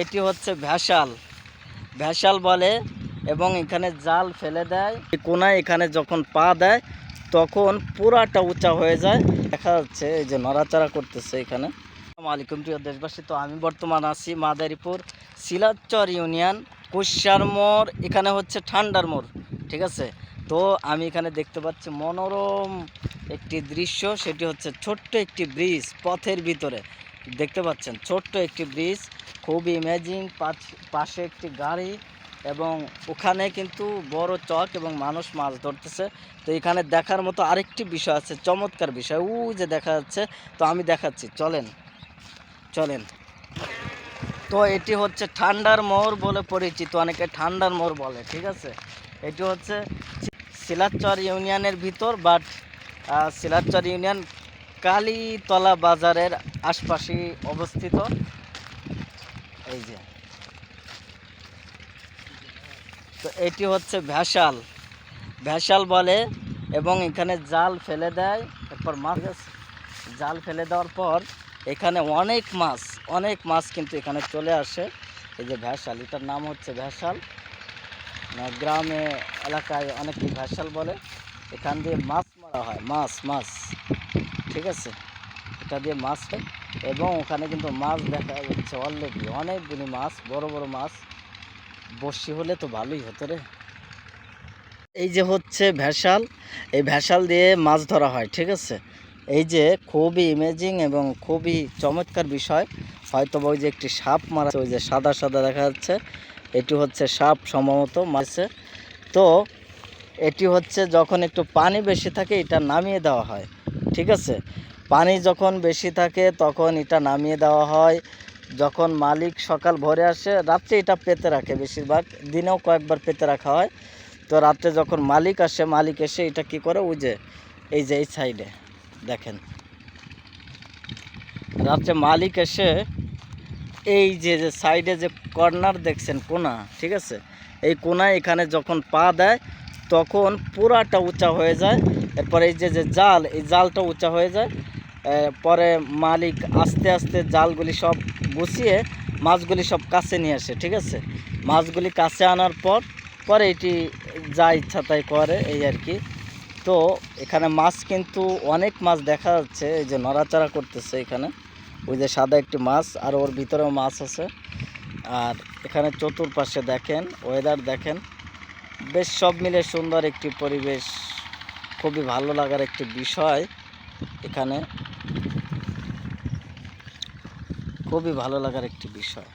এটি হচ্ছে vassal vassal বলে এবং এখানে জাল ফেলে দেয়। কোনায় এখানে যখন পা দেয়, তখন পুরাটা উঁচা হয়ে যায়। দেখা যাচ্ছে এই যে নড়াচড়া করতেছে এখানে। আলাইকুম, প্রিয় দেশবাসী। তো আমি বর্তমান আছি মাদারীপুর শিলাচর ইউনিয়ন কুশার মোড়, এখানে হচ্ছে ঠান্ডার মোড়, ঠিক আছে? তো আমি এখানে দেখতে পাচ্ছি মনোরম একটি দৃশ্য, সেটি হচ্ছে ছোট্ট একটি ব্রিজ পথের ভিতরে। দেখতে পাচ্ছেন, ছোট্ট একটি ব্রিজ। খুব ইমেজিং পাশে একটি গাড়ি এবং ওখানে কিন্তু বড় চক এবং মানুষ মাছ ধরতেছে। তো এখানে দেখার মতো আরেকটি বিষয় আছে, চমৎকার বিষয়। ও যে দেখা যাচ্ছে, তো আমি দেখাচ্ছি, চলেন চলেন। তো এটি হচ্ছে ঠান্ডার মোড় বলে পরিচিত, অনেকে ঠান্ডার মোর বলে, ঠিক আছে? এটি হচ্ছে সিলাচর ইউনিয়নের ভিতর বাট সিলাচর ইউনিয়ন কালীতলা বাজারের আশপাশে অবস্থিত। এই যে। তো এটি হচ্ছে ভ্যাসাল ভ্যাসাল বলে এবং এখানে জাল ফেলে দেয় এরপর মাছ জাল ফেলে দেওয়ার পর এখানে অনেক মাছ অনেক মাছ কিন্তু এখানে চলে আসে। এই যে ভ্যাসাল এটার নাম হচ্ছে ভ্যাসাল আহ, গ্রামে এলাকায় অনেকে ভ্যাসাল বলে। এখান দিয়ে মাছ মারা হয় মাছ মাছ। ঠিক আছে? এটা দিয়ে মাছ হয়। এবং ওখানে কিন্তু মাছ দেখা যাচ্ছে অলরেডি অনেকগুলি মাছ, বড় বড় মাছ। বর্ষি হলে তো ভালোই হতো রে। এই যে হচ্ছে ভেসাল। এই ভেসাল দিয়ে মাছ ধরা হয়, ঠিক আছে? এই যে খুবই ইমেজিং এবং খুবই চমৎকার বিষয়। হয়তো ওই যে একটি সাপ মারা ওই যে সাদা সাদা দেখা যাচ্ছে। এটি হচ্ছে সাপ সম্ভবত মাছে তো এটি হচ্ছে যখন একটু পানি বেশি থাকে, এটা নামিয়ে দেওয়া হয়, ঠিক আছে? পানি যখন বেশি থাকে, তখন এটা নামিয়ে দেওয়া হয়। যখন মালিক সকাল ভোরে আসে, রাত্রে এটা পেতে রাখে বেশিরভাগ। দিনেও কয়েকবার পেতে রাখা হয়। তো রাত্রে যখন মালিক আসে, মালিক এসে এটা কি করে? ওই যে, এই যে এই সাইডে, দেখেন। রাত্রে মালিক এসে এই যে যে সাইডে যে কর্নার দেখছেন কোনা, ঠিক আছে? এই কোনায় এখানে যখন পা দেয়, তখন পুরাটা উঁচা হয়ে যায়। এরপর এই যে যে জাল, এই জালটা উঁচা হয়ে যায়। পরে মালিক আস্তে আস্তে জালগুলি সব গুছিয়ে মাছগুলি সব কাছে নিয়ে আসে, ঠিক আছে? মাছগুলি কাছে আনার পর, পরে এটি যা ইচ্ছা তাই করে, এই আর কি। তো এখানে মাছ কিন্তু অনেক মাছ দেখা যাচ্ছে, এই যে নড়াচড়া করতেছে এখানে। ওই যে সাদা একটি মাছ, আর ওর ভিতরেও মাছ আছে। আর এখানে চতুর্পাশে দেখেন ওয়েদার দেখেন, বেশ সব মিলে সুন্দর একটি পরিবেশ, খুবই ভালো লাগার একটি বিষয় এখানে। খুবই ভালো লাগার একটি বিষয়।